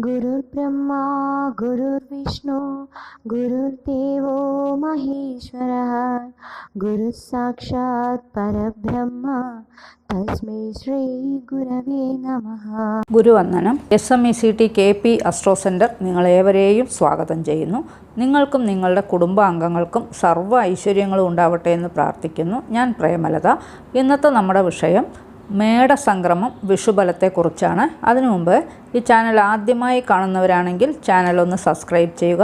गुरुर्ब्रह्मा गुरुर्विष्णु गुरुर्देवो महेश्वरः गुरुः साक्षात् परब्रह्म തസ്മൈ ശ്രീ ഗുരവേ നമഃ ഗുരുവന്ദനം S M E C T K P astro centre നിങ്ങളേവരെയും സ്വാഗതം ചെയ്യുന്നു നിങ്ങൾക്കും നിങ്ങളുടെ കുടുംബാംഗങ്ങൾക്കും സർവ്വ ഐശ്വര്യങ്ങളും ഉണ്ടാവട്ടെ എന്ന് പ്രാർത്ഥിക്കുന്നു ഞാൻ പ്രേമലത ഇന്നത്തെ നമ്മുടെ വിഷയം മേടസംക്രമം വിഷുബലത്തെക്കുറിച്ചാണ്. അതിനു മുമ്പ് ഈ ചാനൽ ആദ്യമായി കാണുന്നവരാണെങ്കിൽ ചാനൽ ഒന്ന് സബ്സ്ക്രൈബ് ചെയ്യുക.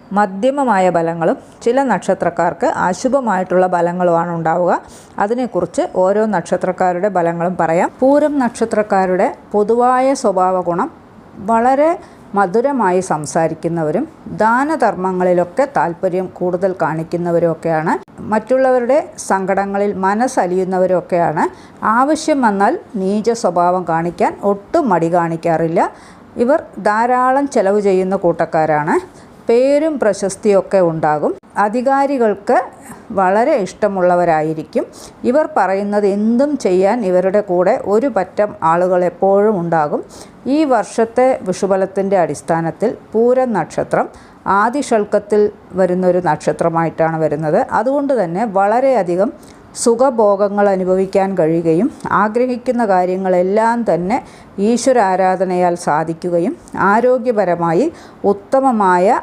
മധ്യമമായ ബലങ്ങളും ചില നക്ഷത്രക്കാർക്ക് അശുഭമായിട്ടുള്ള ബലങ്ങളുമാണ് ഉണ്ടാവുക. അതിനെക്കുറിച്ച് ഓരോ നക്ഷത്രക്കാരുടെ ബലങ്ങളും പറയാം. പൂരം നക്ഷത്രക്കാരുടെ പൊതുവായ സ്വഭാവ ഗുണം വളരെ മധുരമായി സംസാരിക്കുന്നവരും ദാനധർമ്മങ്ങളിലൊക്കെ താല്പര്യം കൂടുതൽ കാണിക്കുന്നവരൊക്കെയാണ്. മറ്റുള്ളവരുടെ സങ്കടങ്ങളിൽ മനസ്സലിയുന്നവരൊക്കെയാണ്. ആവശ്യം വന്നാൽ നീച സ്വഭാവം കാണിക്കാൻ ഒട്ടും മടി കാണിക്കാറില്ല. ഇവർ ധാരാളം ചെലവ് ചെയ്യുന്ന കൂട്ടക്കാരാണ്. പേരും പ്രശസ്തിയൊക്കെ ഉണ്ടാകും. അധികാരികൾക്ക് വളരെ ഇഷ്ടമുള്ളവരായിരിക്കും. ഇവർ പറയുന്നത് എന്തും ചെയ്യാൻ ഇവരുടെ കൂടെ ഒരു പറ്റം ആളുകൾ എപ്പോഴും ഉണ്ടാകും. ഈ വർഷത്തെ വിഷുബലത്തിന്റെ അടിസ്ഥാനത്തിൽ പൂരം നക്ഷത്രം ആദിഷൽക്കത്തിൽ വരുന്നൊരു നക്ഷത്രമായിട്ടാണ് വരുന്നത്. അതുകൊണ്ട് തന്നെ വളരെയധികം സുഖഭോഗങ്ങൾ അനുഭവിക്കാൻ കഴിയുകയും ആഗ്രഹിക്കുന്ന കാര്യങ്ങളെല്ലാം തന്നെ ഈശ്വര ആരാധനയാൽ സാധിക്കുകയും ആരോഗ്യപരമായി ഉത്തമമായ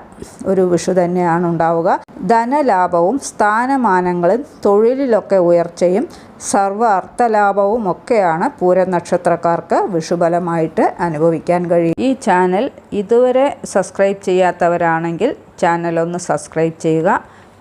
ഒരു വിഷു തന്നെയാണ് ഉണ്ടാവുക. ധനലാഭവും സ്ഥാനമാനങ്ങളും തൊഴിലിലൊക്കെ ഉയർച്ചയും സർവ അർത്ഥലാഭവും ഒക്കെയാണ് പൂര നക്ഷത്രക്കാർക്ക് വിഷുബലമായിട്ട് അനുഭവിക്കാൻ കഴിയും ഈ ചാനൽ ഇതുവരെ സബ്സ്ക്രൈബ് ചെയ്യാത്തവരാണെങ്കിൽ ചാനൽ ഒന്ന് സബ്സ്ക്രൈബ് ചെയ്യുക.